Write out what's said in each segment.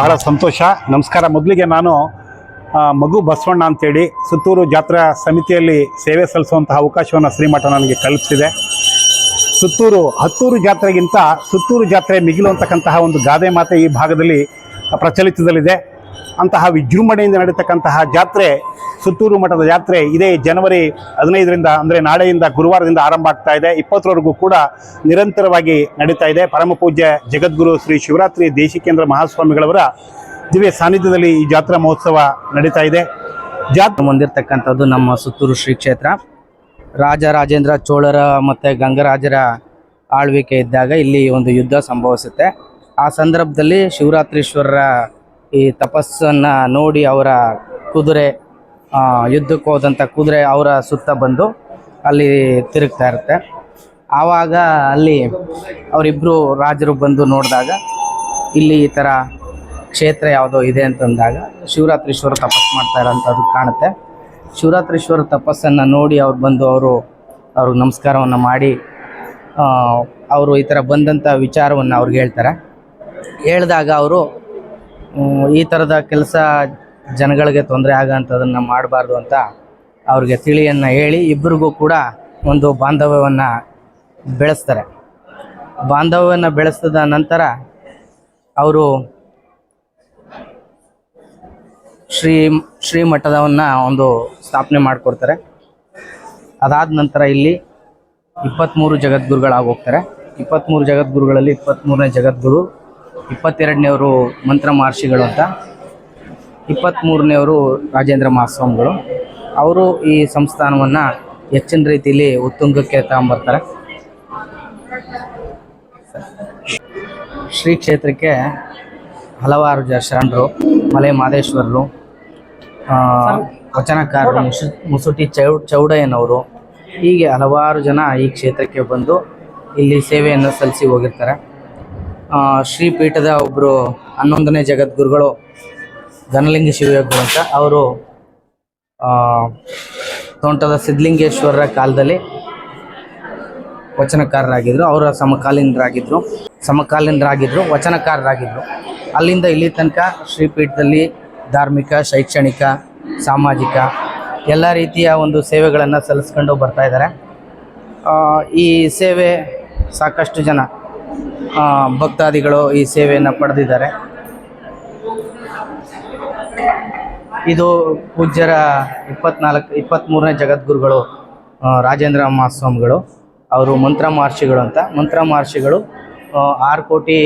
ಬಹಳ ಸಂತೋಷ. ನಮಸ್ಕಾರ. ಮೊದಲಿಗೆ ನಾನು ಮಗು ಬಸವಣ್ಣ ಅಂತೇಳಿ ಸುತ್ತೂರು ಜಾತ್ರಾ ಸಮಿತಿಯಲ್ಲಿ ಸೇವೆ ಸಲ್ಲಿಸುವಂತಹ ಅವಕಾಶವನ್ನು ಶ್ರೀಮಠ ನನಗೆ ಕಲ್ಪಿಸಿದೆ. ಸುತ್ತೂರು, ಹತ್ತೂರು ಜಾತ್ರೆಗಿಂತ ಸುತ್ತೂರು ಜಾತ್ರೆ ಮಿಗಿಲು ಅಂತಕ್ಕಂತಹ ಒಂದು ಗಾದೆ ಮಾತೆ ಈ ಭಾಗದಲ್ಲಿ ಪ್ರಚಲಿತದಲ್ಲಿದೆ. ಅಂತಹ ವಿಜೃಂಭಣೆಯಿಂದ ನಡೀತಕ್ಕಂತಹ ಜಾತ್ರೆ, ಸುತ್ತೂರು ಮಠದ ಜಾತ್ರೆ ಇದೇ ಜನವರಿ ಹದಿನೈದರಿಂದ ಅಂದರೆ ನಾಳೆಯಿಂದ ಗುರುವಾರದಿಂದ ಆರಂಭ ಆಗ್ತಾ ಇದೆ. ಇಪ್ಪತ್ತರವರೆಗೂ ಕೂಡ ನಿರಂತರವಾಗಿ ನಡೀತಾ ಇದೆ. ಪರಮ ಪೂಜ್ಯ ಜಗದ್ಗುರು ಶ್ರೀ ಶಿವರಾತ್ರಿ ದೇಶಿಕೇಂದ್ರ ಮಹಾಸ್ವಾಮಿಗಳವರ ದಿವ್ಯ ಸಾನ್ನಿಧ್ಯದಲ್ಲಿ ಈ ಜಾತ್ರಾ ಮಹೋತ್ಸವ ನಡೀತಾ ಇದೆ. ಜಾತ್ರೆ ಹೊಂದಿರತಕ್ಕಂಥದ್ದು ನಮ್ಮ ಸುತ್ತೂರು ಶ್ರೀ ಕ್ಷೇತ್ರ. ರಾಜರಾಜೇಂದ್ರ ಚೋಳರ ಮತ್ತು ಗಂಗರಾಜರ ಆಳ್ವಿಕೆ ಇದ್ದಾಗ ಇಲ್ಲಿ ಒಂದು ಯುದ್ಧ ಸಂಭವಿಸುತ್ತೆ. ಆ ಸಂದರ್ಭದಲ್ಲಿ ಶಿವರಾತ್ರೀಶ್ವರರ ಈ ತಪಸ್ಸನ್ನು ನೋಡಿ ಅವರ ಕುದುರೆ ಯುದ್ಧಕ್ಕೆ ಹೋದಂಥ ಕುದುರೆ ಅವರ ಸುತ್ತ ಬಂದು ಅಲ್ಲಿ ತಿರುಗ್ತಾ ಇರುತ್ತೆ. ಆವಾಗ ಅಲ್ಲಿ ಅವರಿಬ್ಬರು ರಾಜರು ಬಂದು ನೋಡಿದಾಗ ಇಲ್ಲಿ ಈ ಥರ ಕ್ಷೇತ್ರ ಯಾವುದೋ ಇದೆ ಅಂತಂದಾಗ ಶಿವರಾತ್ರೀಶ್ವರ ತಪಸ್ಸು ಮಾಡ್ತಾ ಇರೋಂಥದ್ದು ಕಾಣುತ್ತೆ. ಶಿವರಾತ್ರೀಶ್ವರ ತಪಸ್ಸನ್ನು ನೋಡಿ ಅವ್ರು ಬಂದು ಅವರು ಅವ್ರಿಗೆ ನಮಸ್ಕಾರವನ್ನು ಮಾಡಿ ಅವರು ಈ ಥರ ಬಂದಂಥ ವಿಚಾರವನ್ನು ಅವ್ರಿಗೆ ಹೇಳ್ತಾರೆ. ಹೇಳಿದಾಗ ಅವರು ಈ ಥರದ ಕೆಲಸ ಜನಗಳಿಗೆ ತೊಂದರೆ ಆಗೋಂಥದ್ದನ್ನು ಮಾಡಬಾರ್ದು ಅಂತ ಅವ್ರಿಗೆ ತಿಳಿಯನ್ನು ಹೇಳಿ ಇಬ್ಬರಿಗೂ ಕೂಡ ಒಂದು ಬಾಂಧವ್ಯವನ್ನು ಬೆಳೆಸ್ತಾರೆ. ಬಾಂಧವ್ಯವನ್ನು ಬೆಳೆಸಿದ ನಂತರ ಅವರು ಶ್ರೀ, ಶ್ರೀಮಠದವನ್ನು ಒಂದು ಸ್ಥಾಪನೆ ಮಾಡಿಕೊಡ್ತಾರೆ. ಅದಾದ ನಂತರ ಇಲ್ಲಿ ಇಪ್ಪತ್ತ್ಮೂರು ಜಗದ್ಗುರುಗಳಾಗೋಗ್ತಾರೆ. ಇಪ್ಪತ್ತ್ಮೂರು ಜಗದ್ಗುರುಗಳಲ್ಲಿ ಇಪ್ಪತ್ತ್ಮೂರನೇ ಜಗದ್ಗುರು ಇಪ್ಪತ್ತೆರಡನೇವರು ಮಂತ್ರ ಮಹರ್ಷಿಗಳು ಅಂತ ಇಪ್ಪತ್ತ್ಮೂರನೇವರು ರಾಜೇಂದ್ರ ಮಹಾಸ್ವಾಮಿಗಳು. ಅವರು ಈ ಸಂಸ್ಥಾನವನ್ನು ಹೆಚ್ಚಿನ ರೀತಿಯಲ್ಲಿ ಉತ್ತುಂಗಕ್ಕೆ ತಗೊಂಬರ್ತಾರೆ. ಶ್ರೀ ಕ್ಷೇತ್ರಕ್ಕೆ ಹಲವಾರು ಜ ಶರಣರು ಮಲೆ ಮಾದೇಶ್ವರರು ವಚನಕಾರರು ಮುಸು, ಮುಸುಟಿ ಚೌ, ಚೌಡಯ್ಯನವರು, ಹೀಗೆ ಹಲವಾರು ಜನ ಈ ಕ್ಷೇತ್ರಕ್ಕೆ ಬಂದು ಇಲ್ಲಿ ಸೇವೆಯನ್ನು ಸಲ್ಲಿಸಿ ಹೋಗಿರ್ತಾರೆ. ಶ್ರೀಪೀಠದ ಒಬ್ಬರು ಹನ್ನೊಂದನೇ ಜಗದ್ಗುರುಗಳು ಧನಲಿಂಗ ಶಿವಯೋಗರು ಅಂತ. ಅವರು ತೋಂಟದ ಸಿದ್ಧಲಿಂಗೇಶ್ವರರ ಕಾಲದಲ್ಲಿ ವಚನಕಾರರಾಗಿದ್ದರು ಅವರ ಸಮಕಾಲೀನರಾಗಿದ್ದರು ಸಮಕಾಲೀನರಾಗಿದ್ದರು ವಚನಕಾರರಾಗಿದ್ದರು ಅಲ್ಲಿಂದ ಇಲ್ಲಿ ತನಕ ಶ್ರೀಪೀಠದಲ್ಲಿ ಧಾರ್ಮಿಕ ಶೈಕ್ಷಣಿಕ ಸಾಮಾಜಿಕ ಎಲ್ಲ ರೀತಿಯ ಒಂದು ಸೇವೆಗಳನ್ನು ಸಲ್ಲಿಸ್ಕೊಂಡು ಬರ್ತಾ ಇದ್ದಾರೆ. ಆ, ಈ ಸೇವೆ ಸಾಕಷ್ಟು ಜನ ಭಕ್ತಾದಿಗಳು ಈ ಸೇವೆಯನ್ನು ಪಡೆದಿದ್ದಾರೆ. ಇದು ಪೂಜ್ಯರ ಇಪ್ಪತ್ನಾಲ್ಕು ಇಪ್ಪತ್ತ್ಮೂರನೇ ಜಗದ್ಗುರುಗಳು ರಾಜೇಂದ್ರ ಮಹಾಸ್ವಾಮಿಗಳು. ಅವರು ಮಂತ್ರ ಮಹರ್ಷಿಗಳು ಅಂತ. ಮಂತ್ರ ಮಹರ್ಷಿಗಳು ಆರು ಕೋಟಿ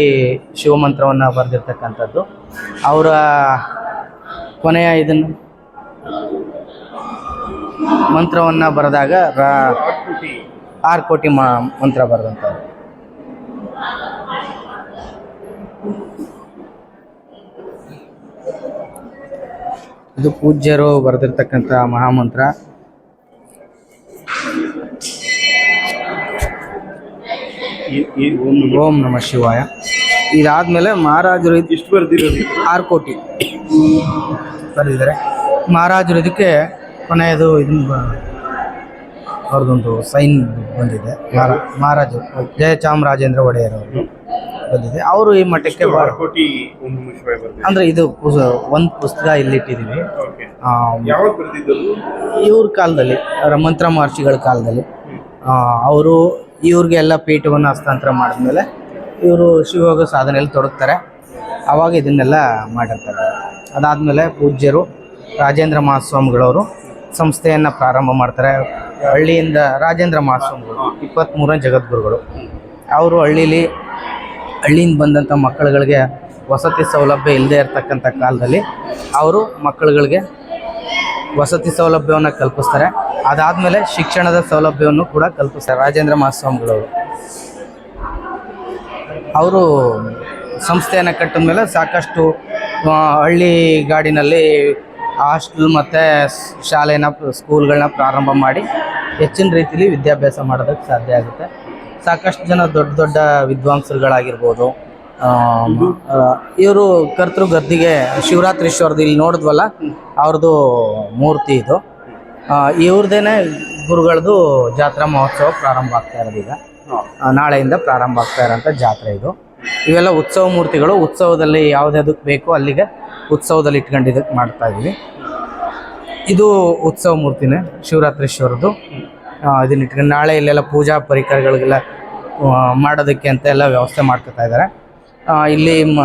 ಶಿವಮಂತ್ರವನ್ನು ಬರೆದಿರ್ತಕ್ಕಂಥದ್ದು. ಅವರ ಕೊನೆಯ ಇದನ್ನು ಮಂತ್ರವನ್ನು ಬರೆದಾಗ ರಾ ಆರು ಕೋಟಿ. ಮಂತ್ರ ಬರೆದಂಥದ್ದು. ಇದು ಪೂಜ್ಯರು ಬರೆದಿರ್ತಕ್ಕಂಥ ಮಹಾಮಂತ್ರ. ಓಂ ನಮ. ಶಿವಾಯ. ಇದಾದ್ಮೇಲೆ ಮಹಾರಾಜರು ಇಷ್ಟು ಬರ್ದಿರೋದು? ಆರು ಕೋಟಿ ಬರೆದಿದ್ದಾರೆ. ಮಹಾರಾಜರು ಇದಕ್ಕೆ ಕೊನೆಯದು ಇದನ್ನ ಅವ್ರದೊಂದು ಅವ್ರದ್ದೊಂದು ಸೈನ್ ಬಂದಿದೆ. ಮಹಾರಾ ಮಹಾರಾಜರು. ಜಯಚಾಮರಾಜೇಂದ್ರ ಒಡೆಯರ್ ಅವರು ಬಂದಿದೆ. ಅವರು ಈ ಮಠಕ್ಕೆ ಕೋಟಿ ಅಂದ್ರೆ ಇದು ಒಂದು ಪುಸ್ತಕ ಇಲ್ಲಿ ಇಟ್ಟಿದ್ದೀವಿ ಇವ್ರ ಕಾಲದಲ್ಲಿ ರಮಂತ್ರ ಮಂತ್ರ ಮಹರ್ಷಿಗಳ ಕಾಲದಲ್ಲಿ. ಅವರು ಇವ್ರಿಗೆ ಎಲ್ಲ ಪೀಠವನ್ನು ಹಸ್ತಾಂತರ ಮಾಡಿದ್ಮೇಲೆ ಇವರು ಶಿವಯೋಗ ಸಾಧನೆಯಲ್ಲಿ ತೊಡಗ್ತಾರೆ. ಆವಾಗ ಇದನ್ನೆಲ್ಲ ಮಾಡಿರ್ತಾರೆ. ಅದಾದಮೇಲೆ ಪೂಜ್ಯರು ರಾಜೇಂದ್ರ ಮಹಾಸ್ವಾಮಿಗಳವರು ಸಂಸ್ಥೆಯನ್ನು ಪ್ರಾರಂಭ ಮಾಡ್ತಾರೆ. ಹಳ್ಳಿಯಿಂದ ರಾಜೇಂದ್ರ ಮಹಾಸ್ವಾಮಿಗಳು ಇಪ್ಪತ್ತ್ಮೂರನೇ ಜಗದ್ಗುರುಗಳು. ಅವರು ಹಳ್ಳೀಲಿ ಹಳ್ಳಿಯಿಂದ ಬಂದಂಥ ಮಕ್ಕಳುಗಳಿಗೆ ವಸತಿ ಸೌಲಭ್ಯ ಇಲ್ಲದೆ ಇರತಕ್ಕಂಥ ಕಾಲದಲ್ಲಿ ಅವರು ಮಕ್ಕಳುಗಳಿಗೆ ವಸತಿ ಸೌಲಭ್ಯವನ್ನು ಕಲ್ಪಿಸ್ತಾರೆ. ಅದಾದಮೇಲೆ ಶಿಕ್ಷಣದ ಸೌಲಭ್ಯವನ್ನು ಕೂಡ ಕಲ್ಪಿಸ್ತಾರೆ ರಾಜೇಂದ್ರ ಮಹಾಸ್ವಾಮಿಗಳವರು. ಅವರು ಸಂಸ್ಥೆಯನ್ನು ಕಟ್ಟಿದ ಮೇಲೆ ಸಾಕಷ್ಟು ಹಳ್ಳಿ ಗಾಡಿನಲ್ಲಿ ಹಾಸ್ಟೆಲ್ ಮತ್ತು ಶಾಲೆನ, ಸ್ಕೂಲ್ಗಳನ್ನ ಪ್ರಾರಂಭ ಮಾಡಿ ಹೆಚ್ಚಿನ ರೀತಿಯಲ್ಲಿ ವಿದ್ಯಾಭ್ಯಾಸ ಮಾಡೋದಕ್ಕೆ ಸಾಧ್ಯ ಆಗುತ್ತೆ. ಸಾಕಷ್ಟು ಜನ ದೊಡ್ಡ ದೊಡ್ಡ ವಿದ್ವಾಂಸರುಗಳಾಗಿರ್ಬೋದು. ಇವರು ಕರ್ತೃ ಗದ್ದಿಗೆ ಶಿವರಾತ್ರೀಶ್ವರದ ಇಲ್ಲಿ ನೋಡಿದ್ವಲ್ಲ, ಅವ್ರದ್ದು ಮೂರ್ತಿ ಇದು. ಇವ್ರದ್ದೇನೆ ಗುರುಗಳದ್ದು ಜಾತ್ರಾ ಮಹೋತ್ಸವ ಪ್ರಾರಂಭ ಆಗ್ತಾ ಇರೋದು ಈಗ. ನಾಳೆಯಿಂದ ಪ್ರಾರಂಭ ಆಗ್ತಾ ಇರೋಂಥ ಜಾತ್ರೆ ಇದು. ಇವೆಲ್ಲ ಉತ್ಸವ ಮೂರ್ತಿಗಳು. ಉತ್ಸವದಲ್ಲಿ ಯಾವುದ್ಯಾವ್ದಕ್ಕೆ ಬೇಕೋ ಅಲ್ಲಿಗೆ ಉತ್ಸವದಲ್ಲಿ ಇಟ್ಕೊಂಡಿದ್ದಕ್ಕೆ ಮಾಡ್ತಾ ಇದ್ದೀವಿ ಇದು ಉತ್ಸವ ಮೂರ್ತಿನೇ ಶಿವರಾತ್ರೀಶ್ವರದ್ದು ಇದನ್ನ ಇಟ್ಕೊಂಡು ನಾಳೆ ಇಲ್ಲೆಲ್ಲ ಪೂಜಾ ಪರಿಕರಗಳಿಗೆಲ್ಲ ಮಾಡೋದಕ್ಕೆ ಅಂತ ಎಲ್ಲ ವ್ಯವಸ್ಥೆ ಮಾಡ್ಕೊತಾ ಇದ್ದಾರೆ. ಇಲ್ಲಿ ಮ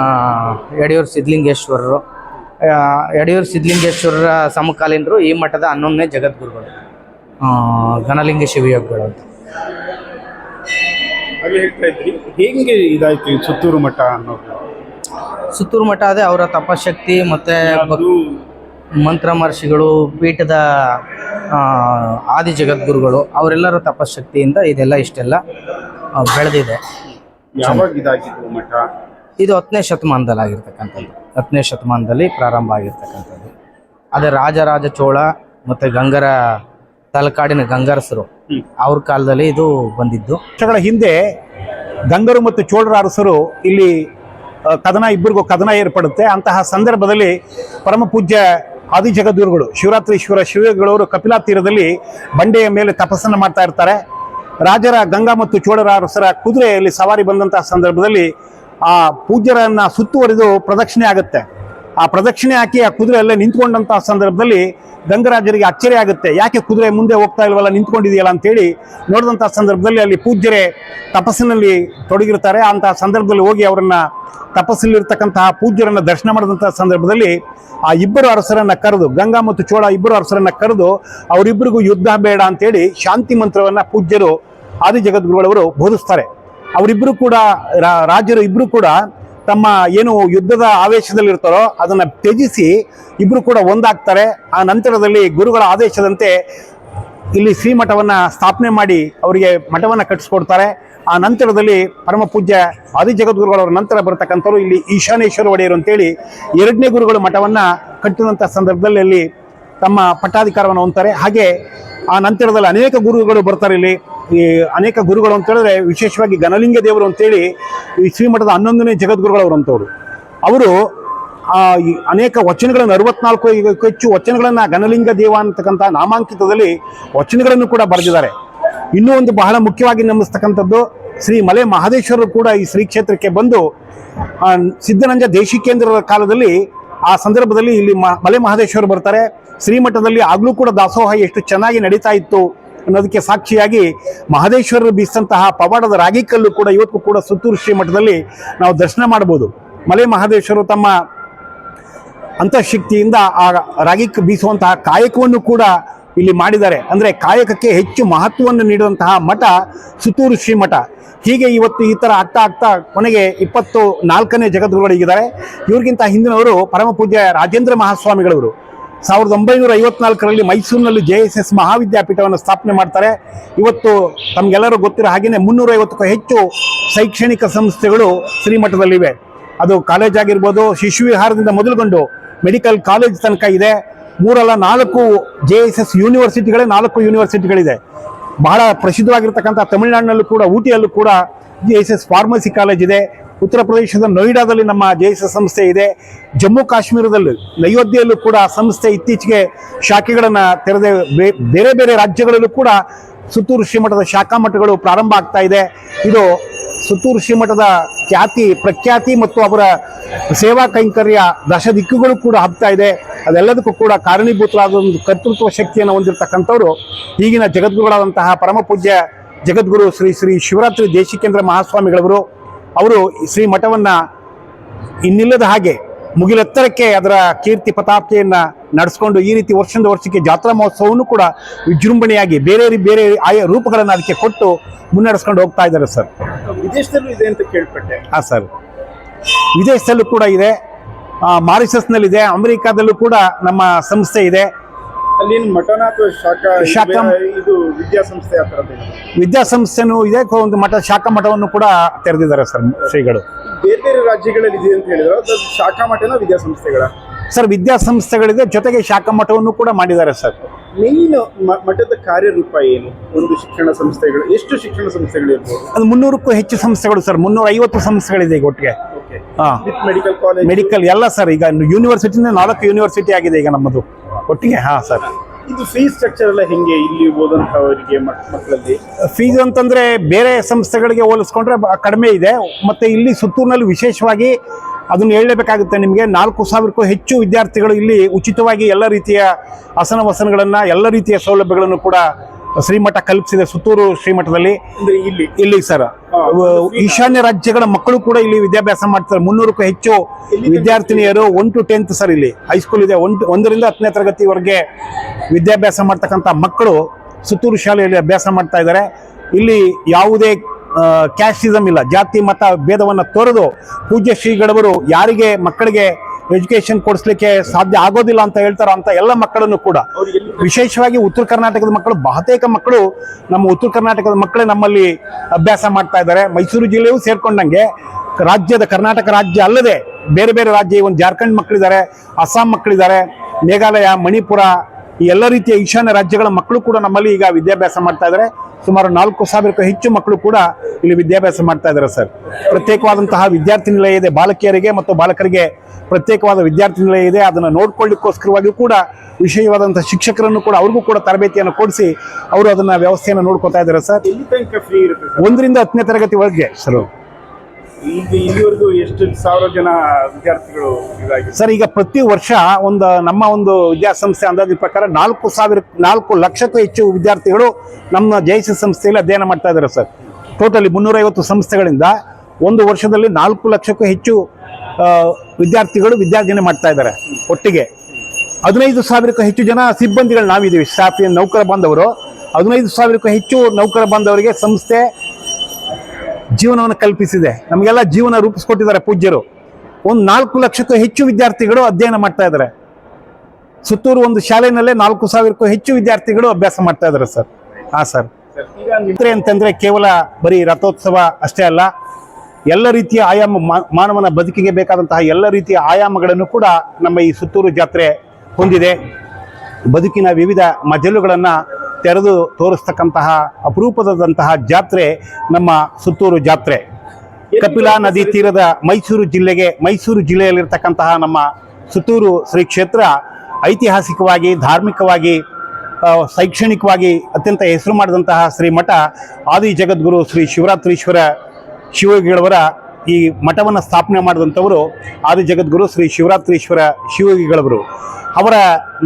ಯಡಿಯೂರು ಸಿದ್ಧಲಿಂಗೇಶ್ವರರು ಯಡಿಯೂರು ಸಿದ್ಧಲಿಂಗೇಶ್ವರರ ಸಮಕಾಲೀನರು ಈ ಮಠದ ಹನ್ನೊಂದನೇ ಜಗದ್ಗುರುಗಳು. ಘನಲಿಂಗ ಶಿವಯೋಗಗಳು ಅಂತ. ಹೇಗೆ ಇದಾಯ್ತು ಸುತ್ತೂರು ಮಠ ಅನ್ನೋದು? ಸುತ್ತೂರು ಮಠ ಅದೇ ಅವರ ತಪಶಕ್ತಿ ಮತ್ತು ಮಂತ್ರ ಮಹರ್ಷಿಗಳು ಪೀಠದ ಆದಿ ಜಗದ್ಗುರುಗಳು ಅವರೆಲ್ಲರ ತಪಶಕ್ತಿಯಿಂದ ಇದೆಲ್ಲ ಇಷ್ಟೆಲ್ಲ ಬೆಳೆದಿದೆ. ಯಾವಾಗ ಇದಾಗಿದ್ದು ಮಠ? ಇದು ಹತ್ತನೇ ಶತಮಾನದಲ್ಲಿ ಆಗಿರ್ತಕ್ಕಂಥದ್ದು. ಹತ್ತನೇ ಶತಮಾನದಲ್ಲಿ ಪ್ರಾರಂಭ ಆಗಿರ್ತಕ್ಕಂಥದ್ದು. ಅದೇ ರಾಜರಾಜ ಚೋಳ ಮತ್ತು ಗಂಗರ ತಲಕಾಡಿನ ಗಂಗರಸರು ಅವ್ರ ಕಾಲದಲ್ಲಿ ಇದು ಬಂದಿದ್ದು. ವರ್ಷಗಳ ಹಿಂದೆ ಗಂಗರು ಮತ್ತು ಚೋಳರ ಅರಸರು ಇಲ್ಲಿ ಕದನ ಇಬ್ಬರಿಗೂ ಕದನ ಏರ್ಪಡುತ್ತೆ. ಅಂತಹ ಸಂದರ್ಭದಲ್ಲಿ ಪರಮ ಪೂಜ್ಯ ಆದಿ ಜಗದ್ಗುರುಗಳು, ಶಿವರಾತ್ರೀಶ್ವರ ಶಿವಗಳವರು ಕಪಿಲಾ ತೀರದಲ್ಲಿ ಬಂಡೆಯ ಮೇಲೆ ತಪಸ್ಸನ್ನು ಮಾಡ್ತಾ ಇರ್ತಾರೆ. ರಾಜರ ಗಂಗಾ ಮತ್ತು ಚೋಳರ ಅರಸರ ಕುದುರೆಯಲ್ಲಿ ಸವಾರಿ ಬಂದಂತಹ ಸಂದರ್ಭದಲ್ಲಿ ಆ ಪೂಜ್ಯರನ್ನ ಸುತ್ತುವರಿದು ಪ್ರದಕ್ಷಿಣೆ ಆಗುತ್ತೆ. ಆ ಪ್ರದಕ್ಷಿಣೆ ಹಾಕಿ ಆ ಕುದುರೆ ಅಲ್ಲೇ ನಿಂತ್ಕೊಂಡಂತಹ ಸಂದರ್ಭದಲ್ಲಿ ಗಂಗರಾಜರಿಗೆ ಅಚ್ಚರಿ ಆಗುತ್ತೆ. ಯಾಕೆ ಕುದುರೆ ಮುಂದೆ ಹೋಗ್ತಾ ಇಲ್ವಲ್ಲ, ನಿಂತ್ಕೊಂಡಿದೆಯಲ್ಲ ಅಂತೇಳಿ ನೋಡಿದಂತಹ ಸಂದರ್ಭದಲ್ಲಿ ಅಲ್ಲಿ ಪೂಜ್ಯರೇ ತಪಸ್ಸಿನಲ್ಲಿ ತೊಡಗಿರ್ತಾರೆ. ಅಂತಹ ಸಂದರ್ಭದಲ್ಲಿ ಹೋಗಿ ಅವರನ್ನ ತಪಸ್ಸಲ್ಲಿರ್ತಕ್ಕಂತಹ ಪೂಜ್ಯರನ್ನ ದರ್ಶನ ಮಾಡಿದಂತಹ ಸಂದರ್ಭದಲ್ಲಿ ಆ ಇಬ್ಬರು ಅರಸರನ್ನ ಕರೆದು, ಗಂಗಾ ಮತ್ತು ಚೋಳ ಇಬ್ಬರು ಅರಸರನ್ನ ಕರೆದು ಅವರಿಬ್ಬರಿಗೂ ಯುದ್ಧ ಬೇಡ ಅಂತೇಳಿ ಶಾಂತಿ ಮಂತ್ರವನ್ನ ಪೂಜ್ಯರು ಆದಿ ಜಗದ್ಗುರುಗಳವರು ಬೋಧಿಸ್ತಾರೆ. ಅವರಿಬ್ಬರು ಕೂಡ ರಾಜರು ಇಬ್ಬರು ಕೂಡ ತಮ್ಮ ಏನು ಯುದ್ಧದ ಆವೇಶದಲ್ಲಿ ಇರ್ತಾರೋ ಅದನ್ನು ತ್ಯಜಿಸಿ ಇಬ್ಬರು ಕೂಡ ಒಂದಾಗ್ತಾರೆ. ಆ ನಂತರದಲ್ಲಿ ಗುರುಗಳ ಆದೇಶದಂತೆ ಇಲ್ಲಿ ಶ್ರೀಮಠವನ್ನು ಸ್ಥಾಪನೆ ಮಾಡಿ ಅವರಿಗೆ ಮಠವನ್ನು ಕಟ್ಟಿಸ್ಕೊಡ್ತಾರೆ. ಆ ನಂತರದಲ್ಲಿ ಪರಮ ಪೂಜ್ಯ ಆದಿ ಜಗದ್ಗುರುಗಳವರ ನಂತರ ಬರತಕ್ಕಂಥವ್ರು ಇಲ್ಲಿ ಈಶಾನೇಶ್ವರ ಒಡೆಯರು ಅಂತೇಳಿ ಎರಡನೇ ಗುರುಗಳು ಮಠವನ್ನು ಕಟ್ಟಿದಂಥ ಸಂದರ್ಭದಲ್ಲಿ ಅಲ್ಲಿ ತಮ್ಮ ಪಟ್ಟಾಧಿಕಾರವನ್ನು ಹೊಂದ್ತಾರೆ. ಹಾಗೆ ಆ ನಂತರದಲ್ಲಿ ಅನೇಕ ಗುರುಗಳು ಬರ್ತಾರೆ ಇಲ್ಲಿ. ಈ ಅನೇಕ ಗುರುಗಳು ಅಂತ ಹೇಳಿದ್ರೆ ವಿಶೇಷವಾಗಿ ಘನಲಿಂಗ ದೇವರು ಅಂತೇಳಿ ಈ ಶ್ರೀಮಠದ ಹನ್ನೊಂದನೇ ಜಗದ್ಗುರುಗಳವರು ಅಂತವರು. ಅವರು ಈ ಅನೇಕ ವಚನಗಳನ್ನು, ಅರವತ್ನಾಲ್ಕು ಹೆಚ್ಚು ವಚನಗಳನ್ನು ಘನಲಿಂಗ ದೇವ ಅಂತಕ್ಕಂಥ ನಾಮಾಂಕಿತದಲ್ಲಿ ವಚನಗಳನ್ನು ಕೂಡ ಬರೆದಿದ್ದಾರೆ. ಇನ್ನೂ ಒಂದು ಬಹಳ ಮುಖ್ಯವಾಗಿ ನಂಬಿಸ್ತಕ್ಕಂಥದ್ದು ಶ್ರೀ ಮಲೆ ಮಹದೇಶ್ವರರು ಕೂಡ ಈ ಶ್ರೀ ಕ್ಷೇತ್ರಕ್ಕೆ ಬಂದು ಸಿದ್ಧನಂಜ ದೇಶಿಕೇಂದ್ರದ ಕಾಲದಲ್ಲಿ ಆ ಸಂದರ್ಭದಲ್ಲಿ ಇಲ್ಲಿ ಮಲೆ ಮಹದೇಶ್ವರರು ಬರ್ತಾರೆ. ಶ್ರೀಮಠದಲ್ಲಿ ಆಗಲೂ ಕೂಡ ದಾಸೋಹ ಎಷ್ಟು ಚೆನ್ನಾಗಿ ನಡೀತಾ ಇತ್ತು ಅನ್ನೋದಕ್ಕೆ ಸಾಕ್ಷಿಯಾಗಿ ಮಹದೇಶ್ವರರು ಬೀಸಿದಂತಹ ಪವಾಡದ ರಾಗಿ ಕಲ್ಲು ಕೂಡ ಇವತ್ತು ಕೂಡ ಸುತ್ತೂರು ಶ್ರೀಮಠದಲ್ಲಿ ನಾವು ದರ್ಶನ ಮಾಡಬಹುದು. ಮಲೆ ಮಹದೇಶ್ವರರು ತಮ್ಮ ಅಂತಃಶಕ್ತಿಯಿಂದ ಆ ರಾಗಿ ಬೀಸುವಂತಹ ಕಾಯಕವನ್ನು ಕೂಡ ಇಲ್ಲಿ ಮಾಡಿದ್ದಾರೆ. ಅಂದರೆ ಕಾಯಕಕ್ಕೆ ಹೆಚ್ಚು ಮಹತ್ವವನ್ನು ನೀಡುವಂತಹ ಮಠ ಸುತ್ತೂರು ಶ್ರೀಮಠ. ಹೀಗೆ ಇವತ್ತು ಈ ಥರ ಆಗ್ತಾ ಆಗ್ತಾ ಕೊನೆಗೆ ಇಪ್ಪತ್ತು ನಾಲ್ಕನೇ ಜಗದ್ಗುರುಗಳಿಗಿದ್ದಾರೆ ಇವ್ರಿಗಿಂತ ಹಿಂದಿನವರು ಪರಮ ಪೂಜ್ಯ ರಾಜೇಂದ್ರ ಮಹಾಸ್ವಾಮಿಗಳವರು. ಸಾವಿರದ ಒಂಬೈನೂರ ಐವತ್ನಾಲ್ಕರಲ್ಲಿ ಮೈಸೂರಿನಲ್ಲಿ ಜೆ ಎಸ್ ಎಸ್ ಮಹಾವಿದ್ಯಾಪೀಠವನ್ನು ಸ್ಥಾಪನೆ ಮಾಡ್ತಾರೆ. ಇವತ್ತು ತಮಗೆಲ್ಲರೂ ಗೊತ್ತಿರೋ ಹಾಗೆಯೇ ಮುನ್ನೂರ ಐವತ್ತಕ್ಕೂ ಹೆಚ್ಚು ಶೈಕ್ಷಣಿಕ ಸಂಸ್ಥೆಗಳು ಶ್ರೀಮಠದಲ್ಲಿವೆ. ಅದು ಕಾಲೇಜ್ ಆಗಿರ್ಬೋದು, ಶಿಶು ವಿಹಾರದಿಂದ ಮೊದಲುಗೊಂಡು ಮೆಡಿಕಲ್ ಕಾಲೇಜ್ ತನಕ ಇದೆ. ಮೂರಲ್ಲ ನಾಲ್ಕು ಜೆ ಎಸ್ ಎಸ್ ಯೂನಿವರ್ಸಿಟಿಗಳೇ, ನಾಲ್ಕು ಯೂನಿವರ್ಸಿಟಿಗಳಿದೆ. ಬಹಳ ಪ್ರಸಿದ್ಧವಾಗಿರ್ತಕ್ಕಂಥ ತಮಿಳುನಾಡಿನಲ್ಲೂ ಕೂಡ, ಊಟಿಯಲ್ಲೂ ಕೂಡ J S S pharmacy college ಇದೆ. ಉತ್ತರ ಪ್ರದೇಶದ ನೋಯ್ಡಾದಲ್ಲಿ ನಮ್ಮ ಜೆ ಎಸ್ ಎಸ್ ಸಂಸ್ಥೆ ಇದೆ. ಜಮ್ಮು ಕಾಶ್ಮೀರದಲ್ಲೂ, ನಯೋಧ್ಯೆಯಲ್ಲೂ ಕೂಡ ಸಂಸ್ಥೆ ಇತ್ತೀಚೆಗೆ ಶಾಖೆಗಳನ್ನು ತೆರೆದೇ ಬೇರೆ ಬೇರೆ ರಾಜ್ಯಗಳಲ್ಲೂ ಕೂಡ ಸುತ್ತೂರು ಶ್ರೀಮಠದ ಶಾಖಾ ಮಠಗಳು ಪ್ರಾರಂಭ ಆಗ್ತಾ ಇದೆ. ಇದು ಸುತ್ತೂರು ಶ್ರೀಮಠದ ಖ್ಯಾತಿ, ಪ್ರಖ್ಯಾತಿ ಮತ್ತು ಅವರ ಸೇವಾ ಕೈಂಕರ್ಯ ದಶ ದಿಕ್ಕುಗಳು ಕೂಡ ಹಬ್ತಾ ಇದೆ. ಅದೆಲ್ಲದಕ್ಕೂ ಕೂಡ ಕಾರಣೀಭೂತರಾದ ಒಂದು ಕರ್ತೃತ್ವ ಶಕ್ತಿಯನ್ನು ಹೊಂದಿರತಕ್ಕಂಥವರು ಈಗಿನ ಜಗದ್ಗುರುಗಳಾದಂತಹ ಪರಮ ಪೂಜ್ಯ ಜಗದ್ಗುರು ಶ್ರೀ ಶ್ರೀ ಶಿವರಾತ್ರಿ ದೇಶಿಕೇಂದ್ರ ಮಹಾಸ್ವಾಮಿಗಳವರು. ಅವರು ಶ್ರೀ ಮಠವನ್ನ ಇನ್ನಿಲ್ಲದ ಹಾಗೆ ಮುಗಿಲೆತ್ತರಕ್ಕೆ ಅದರ ಕೀರ್ತಿ ಪತಾಕೆಯನ್ನ ನಡೆಸ್ಕೊಂಡು ಈ ರೀತಿ ವರ್ಷದಿಂದ ವರ್ಷಕ್ಕೆ ಜಾತ್ರಾ ಮಹೋತ್ಸವವನ್ನು ಕೂಡ ವಿಜೃಂಭಣೆಯಾಗಿ ಬೇರೆ ಬೇರೆ ಆಯಾ ರೂಪಗಳನ್ನು ಅದಕ್ಕೆ ಕೊಟ್ಟು ಮುನ್ನಡೆಸ್ಕೊಂಡು ಹೋಗ್ತಾ ಇದ್ದಾರೆ ಸರ್. ವಿದೇಶದಲ್ಲೂ ಇದೆ ಅಂತ ಕೇಳ್ಪಟ್ಟೆ. ಹಾಂ ಸರ್. ವಿದೇಶದಲ್ಲೂ ಕೂಡ ಇದೆ. ಮಾರಿಷಸ್ನಲ್ಲಿದೆ. ಅಮೆರಿಕಾದಲ್ಲೂ ಕೂಡ ನಮ್ಮ ಸಂಸ್ಥೆ ಇದೆ. ಅಲ್ಲೇನು ಮಠನ ಅಥವಾ ಶಾಖಾ ಶಾಖಾ- ಇದು- ವಿದ್ಯಾಸಂಸ್ಥೆ ಆ ಥರದ್ದು ಇದೆ. ವಿದ್ಯಾಸಂಸ್ಥೆನೂ ಇದೆ ಒಂದು ಮಠ ಶಾಖಾ ಮಠವನ್ನು ಕೂಡ ತೆರೆದಿದ್ದಾರೆ ಸರ್ ಶ್ರೀಗಳು. ಬೇರೆ ಬೇರೆ ರಾಜ್ಯಗಳಲ್ಲಿ ಇದೆ ಅಂತ ಹೇಳಿದ್ರು. ಶಾಖಾ ಮಠನ ವಿದ್ಯಾಸಂಸ್ಥೆಗಳ? ಸರ್ ವಿದ್ಯಾಸಂಸ್ಥೆಗಳಿದೆ ಜೊತೆಗೆ ಶಾಖಾ ಮಠವನ್ನು ಕೂಡ ಮಾಡಿದ್ದಾರೆ ಸರ್. ಮೇನ್ ಮಠದ ಕಾರ್ಯರೂಪ ಏನು? ಒಂದು ಶಿಕ್ಷಣ ಸಂಸ್ಥೆಗಳು ಎಷ್ಟು ಶಿಕ್ಷಣ ಸಂಸ್ಥೆಗಳು ಇರ್ಬೋದು? ಅದು ಮುನ್ನೂರಕ್ಕೂ ಹೆಚ್ಚು ಸಂಸ್ಥೆಗಳು ಸರ್ ಮುನ್ನೂರ ಐವತ್ತು ಸಂಸ್ಥೆಗಳಿದೆ ಈಗ ಒಟ್ಟಿಗೆ. Medical college? ಮೆಡಿಕಲ್ ಎಲ್ಲ ಸರ್ ಈಗ ಯೂನಿವರ್ಸಿಟಿನೇ ನಾಲ್ಕು ಯೂನಿವರ್ಸಿಟಿ ಆಗಿದೆ ಈಗ ನಮ್ಮದು. ಒಟ್ಟಿಗೆ ಹಾಂ ಸರ್. ಇದು ಫೀಸ್ ಸ್ಟ್ರಕ್ಚರ್ ಎಲ್ಲ ಹೆಂಗೆ ಇಲ್ಲಿ ಓದಂಥವರಿಗೆ ಮಕ್- ಮಕ್ಕಳಲ್ಲಿ ಫೀಸ್ ಅಂತಂದ್ರೆ ಬೇರೆ ಸಂಸ್ಥೆಗಳಿಗೆ ಹೋಲಿಸ್ಕೊಂಡ್ರೆ ಕಡಿಮೆ ಇದೆ. ಮತ್ತೆ ಇಲ್ಲಿ ಸುತ್ತೂರಿನಲ್ಲಿ ವಿಶೇಷವಾಗಿ ಅದನ್ನು ಹೇಳಬೇಕಾಗುತ್ತೆ ನಿಮಗೆ. ನಾಲ್ಕು ಸಾವಿರಕ್ಕೂ ಹೆಚ್ಚು ವಿದ್ಯಾರ್ಥಿಗಳು ಇಲ್ಲಿ ಉಚಿತವಾಗಿ ಎಲ್ಲ ರೀತಿಯ ಆಸನ ವಸನಗಳನ್ನು ಎಲ್ಲ ರೀತಿಯ ಸೌಲಭ್ಯಗಳನ್ನು ಕೂಡ ಶ್ರೀಮಠ ಕಲ್ಪಿಸಿದೆ ಸುತ್ತೂರು ಶ್ರೀಮಠದಲ್ಲಿ ಇಲ್ಲಿ? ಇಲ್ಲಿ ಸರ್. ಈಶಾನ್ಯ ರಾಜ್ಯಗಳ ಮಕ್ಕಳು ಕೂಡ ಇಲ್ಲಿ ವಿದ್ಯಾಭ್ಯಾಸ ಮಾಡ್ತಾರೆ. ಮುನ್ನೂರಕ್ಕೂ ಹೆಚ್ಚು ವಿದ್ಯಾರ್ಥಿನಿಯರು ಒನ್ ಟು ಟೆಂತ್ ಸರ್ ಇಲ್ಲಿ. ಹೈಸ್ಕೂಲ್ ಇದೆ. ಒನ್ ಒಂದರಿಂದ ಹತ್ತನೇ ತರಗತಿವರೆಗೆ ವಿದ್ಯಾಭ್ಯಾಸ ಮಾಡ್ತಕ್ಕಂಥ ಮಕ್ಕಳು ಸುತ್ತೂರು ಶಾಲೆಯಲ್ಲಿ ಅಭ್ಯಾಸ ಮಾಡ್ತಾ ಇದ್ದಾರೆ. ಇಲ್ಲಿ ಯಾವುದೇ ಕ್ಯಾಸ್ಟಿಸಮ್ ಇಲ್ಲ. ಜಾತಿ ಮತ ಭೇದವನ್ನು ತೊರೆದು ಪೂಜ್ಯ ಶ್ರೀಗಳವರು ಯಾರಿಗೆ ಮಕ್ಕಳಿಗೆ ಎಜುಕೇಶನ್ ಕೊಡಿಸ್ಲಿಕ್ಕೆ ಸಾಧ್ಯ ಆಗೋದಿಲ್ಲ ಅಂತ ಹೇಳ್ತಾರ ಅಂತ ಎಲ್ಲ ಮಕ್ಕಳನ್ನು ಕೂಡ. ವಿಶೇಷವಾಗಿ ಉತ್ತರ ಕರ್ನಾಟಕದ ಮಕ್ಕಳು, ಬಹುತೇಕ ಮಕ್ಕಳು ನಮ್ಮ ಉತ್ತರ ಕರ್ನಾಟಕದ ಮಕ್ಕಳೇ ನಮ್ಮಲ್ಲಿ ಅಭ್ಯಾಸ ಮಾಡ್ತಾ ಇದ್ದಾರೆ. ಮೈಸೂರು ಜಿಲ್ಲೆಯೂ ಸೇರ್ಕೊಂಡಂಗೆ ರಾಜ್ಯದ ಕರ್ನಾಟಕ ರಾಜ್ಯ ಅಲ್ಲದೆ ಬೇರೆ ಬೇರೆ ರಾಜ್ಯ ಒಂದು ಜಾರ್ಖಂಡ್ ಮಕ್ಕಳಿದ್ದಾರೆ, ಅಸ್ಸಾಂ ಮಕ್ಕಳಿದ್ದಾರೆ, ಮೇಘಾಲಯ, ಮಣಿಪುರ, ಈ ಎಲ್ಲ ರೀತಿಯ ಈಶಾನ್ಯ ರಾಜ್ಯಗಳ ಮಕ್ಕಳು ಕೂಡ ನಮ್ಮಲ್ಲಿ ಈಗ ವಿದ್ಯಾಭ್ಯಾಸ ಮಾಡ್ತಾ ಇದ್ದಾರೆ. ಸುಮಾರು ನಾಲ್ಕು ಸಾವಿರಕ್ಕೂ ಹೆಚ್ಚು ಮಕ್ಕಳು ಕೂಡ ಇಲ್ಲಿ ವಿದ್ಯಾಭ್ಯಾಸ ಮಾಡ್ತಾ ಇದ್ದಾರೆ ಸರ್. ಪ್ರತ್ಯೇಕವಾದಂತಹ ವಿದ್ಯಾರ್ಥಿ ನಿಲಯ ಇದೆ ಬಾಲಕಿಯರಿಗೆ ಮತ್ತು ಬಾಲಕರಿಗೆ ಪ್ರತ್ಯೇಕವಾದ ವಿದ್ಯಾರ್ಥಿ ನಿಲಯ ಇದೆ. ಅದನ್ನು ನೋಡ್ಕೊಳ್ಳಿಕ್ಕೋಸ್ಕರವಾಗಿಯೂ ಕೂಡ ವಿಷಯವಾದಂಥ ಶಿಕ್ಷಕರನ್ನು ಕೂಡ ಅವ್ರಿಗೂ ಕೂಡ ತರಬೇತಿಯನ್ನು ಕೊಡಿಸಿ ಅವರು ಅದನ್ನ ವ್ಯವಸ್ಥೆಯನ್ನು ನೋಡ್ಕೊತಾ ಇದ್ದಾರೆ ಸರ್? ಒಂದರಿಂದ ಹತ್ತನೇ ತರಗತಿ ಒಳಗೆ ಸರ್. ಇಲ್ಲಿವರೆಗೂ ಎಷ್ಟು ಸಾವಿರ ಜನ ವಿದ್ಯಾರ್ಥಿಗಳು ಸರ್, ಈಗ ಪ್ರತಿ ವರ್ಷ ಒಂದು ನಮ್ಮ ಒಂದು ವಿದ್ಯಾಸಂಸ್ಥೆ ಅಂದಾಜಿನ ಪ್ರಕಾರ ನಾಲ್ಕು ಸಾವಿರ, ನಾಲ್ಕು ಲಕ್ಷಕ್ಕೂ ಹೆಚ್ಚು ವಿದ್ಯಾರ್ಥಿಗಳು ನಮ್ಮ ಜೈಸ ಸಂಸ್ಥೆಯಲ್ಲಿ ಅಧ್ಯಯನ ಮಾಡ್ತಾ ಇದ್ದಾರೆ ಸರ್. ಟೋಟಲಿ ಮುನ್ನೂರೈವತ್ತು ಸಂಸ್ಥೆಗಳಿಂದ ಒಂದು ವರ್ಷದಲ್ಲಿ ನಾಲ್ಕು ಲಕ್ಷಕ್ಕೂ ಹೆಚ್ಚು ವಿದ್ಯಾರ್ಥಿಗಳು ವಿದ್ಯಾರ್ಜನೆ ಮಾಡ್ತಾ ಇದ್ದಾರೆ ಒಟ್ಟಿಗೆ. ಹದಿನೈದು ಸಾವಿರಕ್ಕೂ ಹೆಚ್ಚು ಜನ ಸಿಬ್ಬಂದಿಗಳು ನಾವಿದ್ದೀವಿ, ಸ್ಟಾಫ್, ನೌಕರ ಬಾಂಧವರು. ಹದಿನೈದು ಸಾವಿರಕ್ಕೂ ಹೆಚ್ಚು ನೌಕರ ಬಾಂಧವರಿಗೆ ಸಂಸ್ಥೆ ಜೀವನವನ್ನು ಕಲ್ಪಿಸಿದೆ. ನಮಗೆಲ್ಲ ಜೀವನ ರೂಪಿಸ್ಕೊಟ್ಟಿದ್ದಾರೆ ಪೂಜ್ಯರು. ಒಂದು ನಾಲ್ಕು ಲಕ್ಷಕ್ಕೂ ಹೆಚ್ಚು ವಿದ್ಯಾರ್ಥಿಗಳು ಅಧ್ಯಯನ ಮಾಡ್ತಾ ಇದ್ದಾರೆ. ಸುತ್ತೂರು ಒಂದು ಶಾಲೆಯಲ್ಲೇ ನಾಲ್ಕು ಸಾವಿರಕ್ಕೂ ಹೆಚ್ಚು ವಿದ್ಯಾರ್ಥಿಗಳು ಅಭ್ಯಾಸ ಮಾಡ್ತಾ ಇದ್ದಾರೆ ಸರ್. ಹಾಂ, ಸರ್. ಮಿತ್ರೆ ಅಂತಂದ್ರೆ ಕೇವಲ ಬರೀ ರಥೋತ್ಸವ ಅಷ್ಟೇ ಅಲ್ಲ, ಎಲ್ಲ ರೀತಿಯ ಆಯಾಮ ಮಾನವನ ಬದುಕಿಗೆ ಬೇಕಾದಂತಹ ಎಲ್ಲ ರೀತಿಯ ಆಯಾಮಗಳನ್ನು ಕೂಡ ನಮ್ಮ ಈ ಸುತ್ತೂರು ಜಾತ್ರೆ ಹೊಂದಿದೆ. ಬದುಕಿನ ವಿವಿಧ ಮಜಲುಗಳನ್ನು ತೆರೆದು ತೋರಿಸ್ತಕ್ಕಂತಹ ಅಪರೂಪದಂತಹ ಜಾತ್ರೆ ನಮ್ಮ ಸುತ್ತೂರು ಜಾತ್ರೆ. ಕಪಿಲಾ ನದಿ ತೀರದ ಮೈಸೂರು ಜಿಲ್ಲೆಗೆ, ಮೈಸೂರು ಜಿಲ್ಲೆಯಲ್ಲಿರ್ತಕ್ಕಂತಹ ನಮ್ಮ ಸುತ್ತೂರು ಶ್ರೀ ಕ್ಷೇತ್ರ ಐತಿಹಾಸಿಕವಾಗಿ, ಧಾರ್ಮಿಕವಾಗಿ ಶೈಕ್ಷಣಿಕವಾಗಿ ಅತ್ಯಂತ ಹೆಸರು ಮಾಡಿದಂತಹ ಶ್ರೀಮಠ ಆದಿ ಜಗದ್ಗುರು ಶ್ರೀ ಶಿವರಾತ್ರೀಶ್ವರ ಶಿವಯೋಗಿಗಳವರ ಈ ಮಠವನ್ನು ಸ್ಥಾಪನೆ ಮಾಡಿದಂಥವರು ಆದಿ ಜಗದ್ಗುರು ಶ್ರೀ ಶಿವರಾತ್ರೀಶ್ವರ ಶಿವಯೋಗಿಗಳವರು. ಅವರ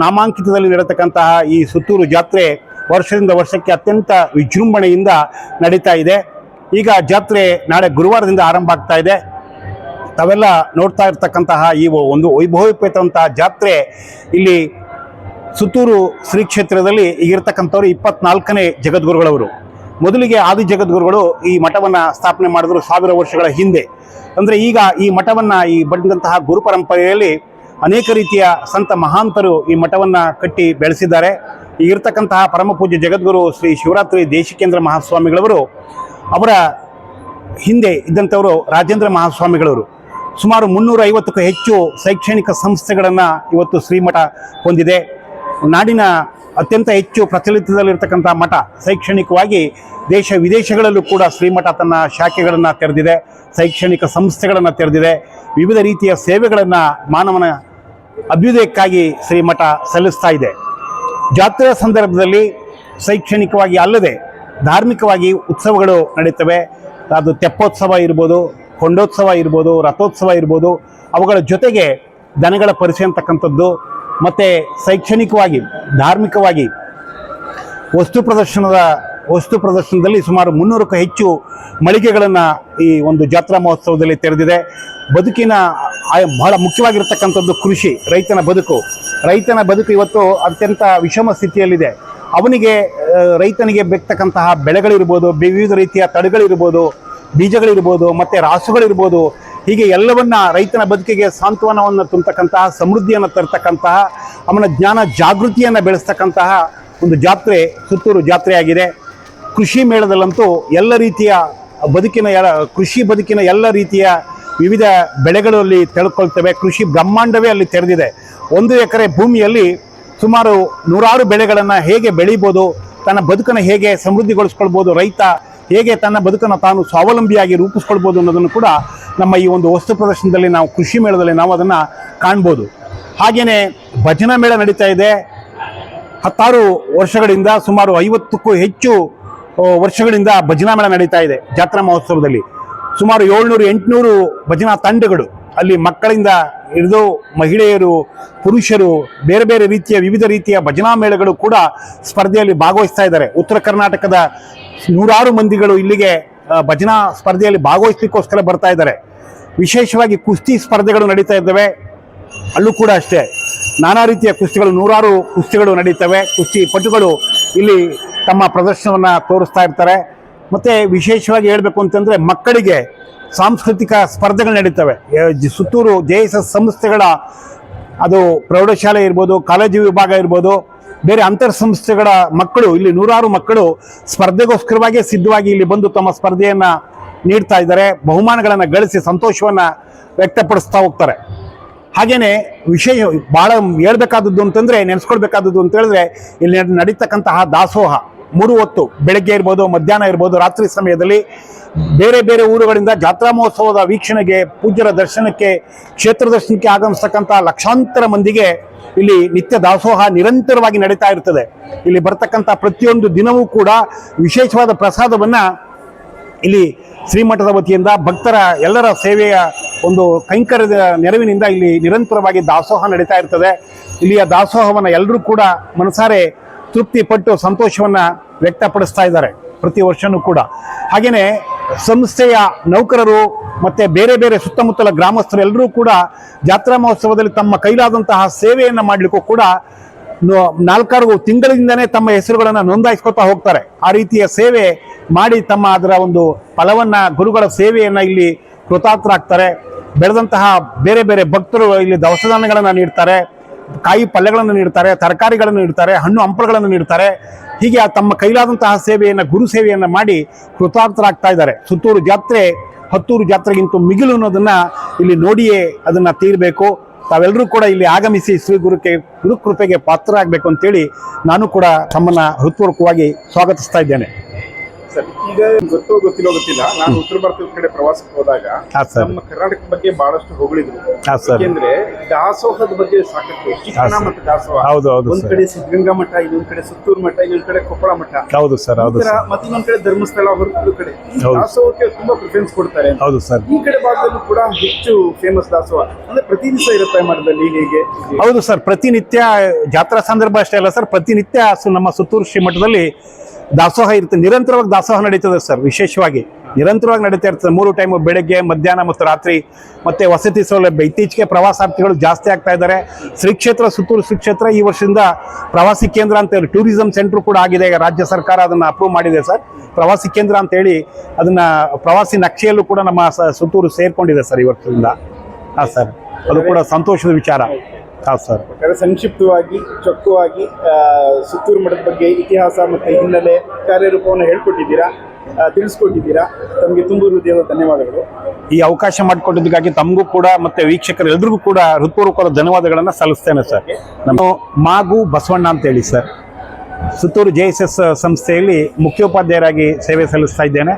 ನಾಮಾಂಕಿತದಲ್ಲಿ ನಡೆತಕ್ಕಂತಹ ಈ ಸುತ್ತೂರು ಜಾತ್ರೆ ವರ್ಷದಿಂದ ವರ್ಷಕ್ಕೆ ಅತ್ಯಂತ ವಿಜೃಂಭಣೆಯಿಂದ ನಡೀತಾ ಇದೆ. ಈಗ ಜಾತ್ರೆ ನಾಳೆ ಗುರುವಾರದಿಂದ ಆರಂಭ ಆಗ್ತಾ ಇದೆ. ತಾವೆಲ್ಲ ನೋಡ್ತಾ ಇರ್ತಕ್ಕಂತಹ ಈ ಒಂದು ವೈಭವೋಪೇತವಂತಹ ಜಾತ್ರೆ ಇಲ್ಲಿ ಸುತ್ತೂರು ಶ್ರೀ ಕ್ಷೇತ್ರದಲ್ಲಿ ಈಗಿರ್ತಕ್ಕಂಥವ್ರು ಇಪ್ಪತ್ನಾಲ್ಕನೇ ಜಗದ್ಗುರುಗಳವರು. ಮೊದಲಿಗೆ ಆದಿ ಜಗದ್ಗುರುಗಳು ಈ ಮಠವನ್ನು ಸ್ಥಾಪನೆ ಮಾಡಿದ್ರು ಸಾವಿರ ವರ್ಷಗಳ ಹಿಂದೆ. ಅಂದರೆ ಈಗ ಈ ಮಠವನ್ನು ಈ ಬಂದಂತಹ ಗುರು ಪರಂಪರೆಯಲ್ಲಿ ಅನೇಕ ರೀತಿಯ ಸಂತ ಮಹಾಂತರು ಈ ಮಠವನ್ನು ಕಟ್ಟಿ ಬೆಳೆಸಿದ್ದಾರೆ. ಈಗಿರ್ತಕ್ಕಂತಹ ಪರಮ ಪೂಜ್ಯ ಜಗದ್ಗುರು ಶ್ರೀ ಶಿವರಾತ್ರಿ ದೇಶಿಕೇಂದ್ರ ಮಹಾಸ್ವಾಮಿಗಳವರು, ಅವರ ಹಿಂದೆ ಇದ್ದಂಥವರು ರಾಜೇಂದ್ರ ಮಹಾಸ್ವಾಮಿಗಳವರು. ಸುಮಾರು ಮುನ್ನೂರ ಐವತ್ತಕ್ಕೂ ಹೆಚ್ಚು ಶೈಕ್ಷಣಿಕ ಸಂಸ್ಥೆಗಳನ್ನು ಇವತ್ತು ಶ್ರೀಮಠ ಹೊಂದಿದೆ. ನಾಡಿನ ಅತ್ಯಂತ ಹೆಚ್ಚು ಪ್ರಚಲಿತದಲ್ಲಿರ್ತಕ್ಕಂಥ ಮಠ. ಶೈಕ್ಷಣಿಕವಾಗಿ ದೇಶ ವಿದೇಶಗಳಲ್ಲೂ ಕೂಡ ಶ್ರೀಮಠ ತನ್ನ ಶಾಖೆಗಳನ್ನು ತೆರೆದಿದೆ, ಶೈಕ್ಷಣಿಕ ಸಂಸ್ಥೆಗಳನ್ನು ತೆರೆದಿದೆ. ವಿವಿಧ ರೀತಿಯ ಸೇವೆಗಳನ್ನು ಮಾನವನ ಅಭ್ಯುದಯಕ್ಕಾಗಿ ಶ್ರೀಮಠ ಸಲ್ಲಿಸ್ತಾ ಇದೆ. ಜಾತ್ರೆಯ ಸಂದರ್ಭದಲ್ಲಿ ಶೈಕ್ಷಣಿಕವಾಗಿ ಅಲ್ಲದೆ ಧಾರ್ಮಿಕವಾಗಿ ಉತ್ಸವಗಳು ನಡೀತವೆ. ಅದು ತೆಪ್ಪೋತ್ಸವ ಇರ್ಬೋದು, ಕೊಂಡೋತ್ಸವ ಇರ್ಬೋದು, ರಥೋತ್ಸವ ಇರ್ಬೋದು. ಅವುಗಳ ಜೊತೆಗೆ ದನಗಳ ಪರಿಚಯ ಅಂತಕ್ಕಂಥದ್ದು, ಮತ್ತು ಶೈಕ್ಷಣಿಕವಾಗಿ, ಧಾರ್ಮಿಕವಾಗಿ ವಸ್ತು ಪ್ರದರ್ಶನದ, ವಸ್ತು ಪ್ರದರ್ಶನದಲ್ಲಿ ಸುಮಾರು ಮುನ್ನೂರಕ್ಕೂ ಹೆಚ್ಚು ಮಳಿಗೆಗಳನ್ನು ಈ ಒಂದು ಜಾತ್ರಾ ಮಹೋತ್ಸವದಲ್ಲಿ ತೆರೆದಿದೆ. ಬದುಕಿನ ಬಹಳ ಮುಖ್ಯವಾಗಿರ್ತಕ್ಕಂಥದ್ದು ಕೃಷಿ, ರೈತನ ಬದುಕು. ರೈತನ ಬದುಕು ಇವತ್ತು ಅತ್ಯಂತ ವಿಷಮ ಸ್ಥಿತಿಯಲ್ಲಿದೆ. ಅವನಿಗೆ ರೈತನಿಗೆ ಬೆಕ್ತಕ್ಕಂತಹ ಬೆಳೆಗಳಿರ್ಬೋದು, ವಿವಿಧ ರೀತಿಯ ತಡೆಗಳಿರ್ಬೋದು ಬೀಜಗಳಿರ್ಬೋದು, ಮತ್ತು ರಾಸುಗಳಿರ್ಬೋದು, ಹೀಗೆ ಎಲ್ಲವನ್ನ ರೈತನ ಬದುಕಿಗೆ ಸಾಂತ್ವನವನ್ನು ತುಂಬತಕ್ಕಂತಹ, ಸಮೃದ್ಧಿಯನ್ನು ತರ್ತಕ್ಕಂತಹ, ಅವನ ಜ್ಞಾನ ಜಾಗೃತಿಯನ್ನು ಬೆಳೆಸ್ತಕ್ಕಂತಹ ಒಂದು ಜಾತ್ರೆ, ಸುತ್ತೂರು ಜಾತ್ರೆಯಾಗಿದೆ. ಕೃಷಿ ಮೇಳದಲ್ಲಂತೂ ಎಲ್ಲ ರೀತಿಯ ಬದುಕಿನ ಕೃಷಿ ಬದುಕಿನ ಎಲ್ಲ ರೀತಿಯ ವಿವಿಧ ಬೆಳೆಗಳಲ್ಲಿ ತೆಳ್ಕೊಳ್ತವೆ. ಕೃಷಿ ಬ್ರಹ್ಮಾಂಡವೇ ಅಲ್ಲಿ ತೆರೆದಿದೆ. ಒಂದು ಎಕರೆ ಭೂಮಿಯಲ್ಲಿ ಸುಮಾರು ನೂರಾರು ಬೆಳೆಗಳನ್ನು ಹೇಗೆ ಬೆಳೀಬೋದು, ತನ್ನ ಬದುಕನ್ನು ಹೇಗೆ ಸಮೃದ್ಧಿಗೊಳಿಸ್ಕೊಳ್ಬೋದು, ರೈತ ಹೇಗೆ ತನ್ನ ಬದುಕನ್ನು ತಾನು ಸ್ವಾವಲಂಬಿಯಾಗಿ ರೂಪಿಸ್ಕೊಳ್ಬೋದು ಅನ್ನೋದನ್ನು ಕೂಡ ನಮ್ಮ ಈ ಒಂದು ವಸ್ತು ಪ್ರದರ್ಶನದಲ್ಲಿ ನಾವು ಕೃಷಿ ಮೇಳದಲ್ಲಿ ನಾವು ಅದನ್ನು ಕಾಣ್ಬೋದು. ಹಾಗೆಯೇ ಭಜನಾ ಮೇಳ ನಡೀತಾ ಇದೆ. ಹತ್ತಾರು ವರ್ಷಗಳಿಂದ, ಸುಮಾರು ಐವತ್ತಕ್ಕೂ ಹೆಚ್ಚು ವರ್ಷಗಳಿಂದ ಭಜನಾ ಮೇಳ ನಡೀತಾ ಇದೆ ಜಾತ್ರಾ ಮಹೋತ್ಸವದಲ್ಲಿ. ಸುಮಾರು ಏಳ್ನೂರು, ಎಂಟುನೂರು ಭಜನಾ ತಂಡಗಳು ಅಲ್ಲಿ ಮಕ್ಕಳಿಂದ ಹಿಡಿದು ಮಹಿಳೆಯರು, ಪುರುಷರು, ಬೇರೆ ಬೇರೆ ರೀತಿಯ, ವಿವಿಧ ರೀತಿಯ ಭಜನಾ ಮೇಳಗಳು ಕೂಡ ಸ್ಪರ್ಧೆಯಲ್ಲಿ ಭಾಗವಹಿಸ್ತಾ ಇದ್ದಾರೆ. ಉತ್ತರ ಕರ್ನಾಟಕದ ನೂರಾರು ಮಂದಿಗಳು ಇಲ್ಲಿಗೆ ಭಜನಾ ಸ್ಪರ್ಧೆಯಲ್ಲಿ ಭಾಗವಹಿಸಲಿಕ್ಕೋಸ್ಕರ ಬರ್ತಾ ಇದ್ದಾರೆ. ವಿಶೇಷವಾಗಿ ಕುಸ್ತಿ ಸ್ಪರ್ಧೆಗಳು ನಡೀತಾ ಇದ್ದಾವೆ. ಅಲ್ಲೂ ಕೂಡ ಅಷ್ಟೇ. ನಾನಾ ರೀತಿಯ ಕುಸ್ತಿಗಳು, ನೂರಾರು ಕುಸ್ತಿಗಳು ನಡೀತವೆ. ಕುಸ್ತಿ ಪಟುಗಳು ಇಲ್ಲಿ ತಮ್ಮ ಪ್ರದರ್ಶನವನ್ನು ತೋರಿಸ್ತಾ ಇರ್ತಾರೆ. ಮತ್ತು ವಿಶೇಷವಾಗಿ ಹೇಳಬೇಕು ಅಂತಂದರೆ ಮಕ್ಕಳಿಗೆ ಸಾಂಸ್ಕೃತಿಕ ಸ್ಪರ್ಧೆಗಳು ನಡೀತವೆ. ಸುತ್ತೂರು ಜೆ ಸಂಸ್ಥೆಗಳ, ಅದು ಪ್ರೌಢಶಾಲೆ ಇರ್ಬೋದು, ಕಾಲೇಜು ವಿಭಾಗ ಇರ್ಬೋದು, ಬೇರೆ ಅಂತರ್ ಸಂಸ್ಥೆಗಳ ಮಕ್ಕಳು, ಇಲ್ಲಿ ನೂರಾರು ಮಕ್ಕಳು ಸ್ಪರ್ಧೆಗೋಸ್ಕರವಾಗಿ ಸಿದ್ಧವಾಗಿ ಇಲ್ಲಿ ಬಂದು ತಮ್ಮ ಸ್ಪರ್ಧೆಯನ್ನು ನೀಡ್ತಾ ಇದ್ದಾರೆ. ಬಹುಮಾನಗಳನ್ನು ಗಳಿಸಿ ಸಂತೋಷವನ್ನು ವ್ಯಕ್ತಪಡಿಸ್ತಾ ಹೋಗ್ತಾರೆ. ಹಾಗೇನೆ ವಿಷಯ ಭಾಳ ಹೇಳ್ಬೇಕಾದದ್ದು ಅಂತಂದ್ರೆ, ನೆನೆಸ್ಕೊಳ್ಬೇಕಾದದ್ದು ಅಂತ ಹೇಳಿದ್ರೆ, ಇಲ್ಲಿ ನಡ್- ನಡೀತಕ್ಕಂತಹ ದಾಸೋಹ. ಮೂರು ಹೊತ್ತು ಬೆಳಗ್ಗೆ ಇರ್ಬೋದು, ಮಧ್ಯಾಹ್ನ ಇರ್ಬೋದು, ರಾತ್ರಿ ಸಮಯದಲ್ಲಿ ಬೇರೆ ಬೇರೆ ಊರುಗಳಿಂದ ಜಾತ್ರಾ ಮಹೋತ್ಸವದ ವೀಕ್ಷಣೆಗೆ, ಪೂಜ್ಯರ ದರ್ಶನಕ್ಕೆ, ಕ್ಷೇತ್ರ ದರ್ಶನಕ್ಕೆ ಆಗಮಿಸ್ತಕ್ಕಂಥ ಲಕ್ಷಾಂತರ ಮಂದಿಗೆ ಇಲ್ಲಿ ನಿತ್ಯ ದಾಸೋಹ ನಿರಂತರವಾಗಿ ನಡೀತಾ ಇರ್ತದೆ. ಇಲ್ಲಿ ಬರ್ತಕ್ಕಂಥ ಪ್ರತಿಯೊಂದು ದಿನವೂ ಕೂಡ ವಿಶೇಷವಾದ ಪ್ರಸಾದವನ್ನು ಇಲ್ಲಿ ಶ್ರೀಮಠದ ವತಿಯಿಂದ ಭಕ್ತರ ಎಲ್ಲರ ಸೇವೆಯ ಒಂದು ಕೈಂಕರ್ಯದ ನೆರವಿನಿಂದ ಇಲ್ಲಿ ನಿರಂತರವಾಗಿ ದಾಸೋಹ ನಡೀತಾ ಇರ್ತದೆ. ಇಲ್ಲಿಯ ದಾಸೋಹವನ್ನು ಎಲ್ಲರೂ ಕೂಡ ಮನಸಾರೆ ತೃಪ್ತಿ ಪಟ್ಟು ಸಂತೋಷವನ್ನ ವ್ಯಕ್ತಪಡಿಸ್ತಾ ಇದ್ದಾರೆ ಪ್ರತಿ ವರ್ಷನೂ ಕೂಡ. ಹಾಗೆಯೇ ಸಂಸ್ಥೆಯ ನೌಕರರು ಮತ್ತೆ ಬೇರೆ ಬೇರೆ ಸುತ್ತಮುತ್ತಲ ಗ್ರಾಮಸ್ಥರು ಎಲ್ಲರೂ ಕೂಡ ಜಾತ್ರಾ ಮಹೋತ್ಸವದಲ್ಲಿ ತಮ್ಮ ಕೈಲಾದಂತಹ ಸೇವೆಯನ್ನು ಮಾಡಲಿಕ್ಕೂ ಕೂಡ ನಾಲ್ಕಾರು ತಿಂಗಳಿಂದನೇ ತಮ್ಮ ಹೆಸರುಗಳನ್ನು ನೋಂದಾಯಿಸ್ಕೊತಾ ಹೋಗ್ತಾರೆ. ಆ ರೀತಿಯ ಸೇವೆ ಮಾಡಿ ತಮ್ಮ ಅದರ ಒಂದು ಫಲವನ್ನ, ಗುರುಗಳ ಸೇವೆಯನ್ನ ಇಲ್ಲಿ ಕೃತಾರ್ಥರಾಗ್ತಾರೆ. ಬೆಳೆದಂತಹ ಬೇರೆ ಬೇರೆ ಭಕ್ತರು ಇಲ್ಲಿ ದವಸಧಾನ್ಯಗಳನ್ನು ನೀಡ್ತಾರೆ. ಕಾಯಿ ಪಲ್ಯಗಳನ್ನು ನೀಡ್ತಾರೆ, ತರಕಾರಿಗಳನ್ನು ನೀಡ್ತಾರೆ, ಹಣ್ಣು ಹಂಪಲುಗಳನ್ನು ನೀಡ್ತಾರೆ. ಹೀಗೆ ತಮ್ಮ ಕೈಲಾದಂತಹ ಸೇವೆಯನ್ನು, ಗುರು ಸೇವೆಯನ್ನು ಮಾಡಿ ಕೃತಾರ್ಥರಾಗ್ತಾ ಇದ್ದಾರೆ. ಸುತ್ತೂರು ಜಾತ್ರೆ, ಹತ್ತೂರು ಜಾತ್ರೆಗಿಂತ ಮಿಗಿಲು ಅನ್ನೋದನ್ನು ಇಲ್ಲಿ ನೋಡಿಯೇ ಅದನ್ನು ತೀರಬೇಕು. ತಾವೆಲ್ಲರೂ ಕೂಡ ಇಲ್ಲಿ ಆಗಮಿಸಿ ಶ್ರೀ ಗುರುಕ್ಕೆ ಗುರು ಕೃಪೆಗೆ ಪಾತ್ರರಾಗಬೇಕು ಅಂತೇಳಿ ನಾನು ಕೂಡ ತಮ್ಮನ್ನು ಹೃತ್ಪೂರ್ವಕವಾಗಿ ಸ್ವಾಗತಿಸ್ತಾ ಇದ್ದೇನೆ. ಸರ್ ಈಗ ಗೊತ್ತೋ ಗೊತ್ತಿಲ್ಲೋ ಗೊತ್ತಿಲ್ಲ ನಾನು ಉತ್ತರ ಭಾರತದ ಕಡೆ ಪ್ರವಾಸಕ್ಕೆ ಹೋದಾಗ. ನಮ್ಮ ಕರ್ನಾಟಕದ ಬಗ್ಗೆ ಬಹಳಷ್ಟು ಹೊಗಳಿದ್ರು. ಯಾಕೆಂದ್ರೆ ದಾಸೋಹದ ಬಗ್ಗೆ ಸಾಕಷ್ಟು ಶಿಕ್ಷಣ. ಮತ್ತು ದಾಸೋಹ. ಹೌದು, ಹೌದು, ಒಂದ್. ಕಡೆ ಸಿದ್ಧಗಂಗಾ ಮಠ ಇನ್ನೊಂದ್ ಕಡೆ ಸುತ್ತೂರು ಮಠ ಇನ್ನೊಂದ್ ಕಡೆ ಕೊಪ್ಪಳ ಮಠ. ಹೌದು ಸರ್ ಹೌದು ಮತ್ತೆ ಇನ್ನೊಂದ್ ಕಡೆ ಧರ್ಮಸ್ಥಳ ಹೊರತು ಕಡೆ. ದಾಸೋಹಕ್ಕೆ ತುಂಬಾ ಪ್ರಿಫರೆನ್ಸ್ ಕೊಡ್ತಾರೆ. ಹೌದು ಸರ್. ಈ ಕಡೆ ಭಾಗದಲ್ಲೂ ಕೂಡ ಹೆಚ್ಚು ಫೇಮಸ್ ದಾಸೋಹ. ಅಂದ್ರೆ ಪ್ರತಿ ದಿವಸ ಇರುತ್ತೆ ಮಠದಲ್ಲಿ ಹೇಗೆ ಹೌದು ಸರ್. ಪ್ರತಿನಿತ್ಯ ಜಾತ್ರಾ ಸಂದರ್ಭ ಅಷ್ಟೇ ಅಲ್ಲ ಸರ್. ಪ್ರತಿನಿತ್ಯ ನಮ್ಮ ಸುತ್ತೂರು ಶ್ರೀ ಮಠದಲ್ಲಿ ದಾಸೋಹ ಇರ್ತದೆ ನಿರಂತರವಾಗಿ ದಾಸೋಹ ನಡೀತದೆ ಸರ್, ವಿಶೇಷವಾಗಿ. ನಿರಂತರವಾಗಿ ನಡೀತಾ ಇರ್ತದೆ. ಮೂರು ಟೈಮು ಬೆಳಗ್ಗೆ, ಮಧ್ಯಾಹ್ನ ಮತ್ತು ರಾತ್ರಿ ಮತ್ತೆ ವಸತಿ ಸೌಲಭ್ಯ. ಇತ್ತೀಚೆಗೆ ಪ್ರವಾಸಾರ್ಥಿಗಳು ಜಾಸ್ತಿ ಆಗ್ತಾ ಇದ್ದಾರೆ. ಶ್ರೀ ಕ್ಷೇತ್ರ, ಸುತ್ತೂರು ಶ್ರೀ ಕ್ಷೇತ್ರ ಈ ವರ್ಷದಿಂದ ಪ್ರವಾಸಿ ಕೇಂದ್ರ ಅಂತ ಹೇಳಿ ಟೂರಿಸಂ ಸೆಂಟರ್ ಕೂಡ ಆಗಿದೆ. ರಾಜ್ಯ ಸರ್ಕಾರ ಅದನ್ನು ಅಪ್ರೂವ್ ಮಾಡಿದೆ ಸರ್. ಪ್ರವಾಸಿ ಕೇಂದ್ರ ಅಂತ ಹೇಳಿ ಅದನ್ನ ಪ್ರವಾಸಿ ನಕ್ಷೆಯಲ್ಲೂ ಕೂಡ ನಮ್ಮ ಸುತ್ತೂರು ಸೇರ್ಕೊಂಡಿದೆ ಸರ್ ಈ ವರ್ಷದಿಂದ. ಹಾಂ ಸರ್, ಅದು ಕೂಡ ಸಂತೋಷದ ವಿಚಾರ. ಹಾಂ ಸರ್. ಯಾಕಂದ್ರೆ ಸಂಕ್ಷಿಪ್ತವಾಗಿ ಚೊಕ್ಕವಾಗಿ ಸುತ್ತೂರು ಮಠದ ಬಗ್ಗೆ ಇತಿಹಾಸ ಮತ್ತೆ ಹಿನ್ನೆಲೆ ಕಾರ್ಯರೂಪವನ್ನು ಹೇಳ್ಕೊಟ್ಟಿದ್ದೀರಾ ತಿಳಿಸ್ಕೊಟ್ಟಿದ್ದೀರಾ. ತಮಗೆ ತುಂಬ ಹೃದಯದ ಧನ್ಯವಾದಗಳು. ಈ ಅವಕಾಶ ಮಾಡಿಕೊಟ್ಟಿದ್ದಕ್ಕಾಗಿ ತಮಗೂ ಕೂಡ ಮತ್ತೆ ವೀಕ್ಷಕರು ಎಲ್ರಿಗೂ ಕೂಡ ಹೃತ್ಪೂರ್ವಕವಾದ ಧನ್ಯವಾದಗಳನ್ನು ಸಲ್ಲಿಸ್ತೇನೆ ಸರ್. ನಾನು ಮಾಗು ಬಸವಣ್ಣ ಅಂತ ಹೇಳಿ sir. Suttur J S S ಸಂಸ್ಥೆಯಲ್ಲಿ ಮುಖ್ಯೋಪಾಧ್ಯಾಯರಾಗಿ ಸೇವೆ ಸಲ್ಲಿಸ್ತಾ ಇದ್ದೇನೆ.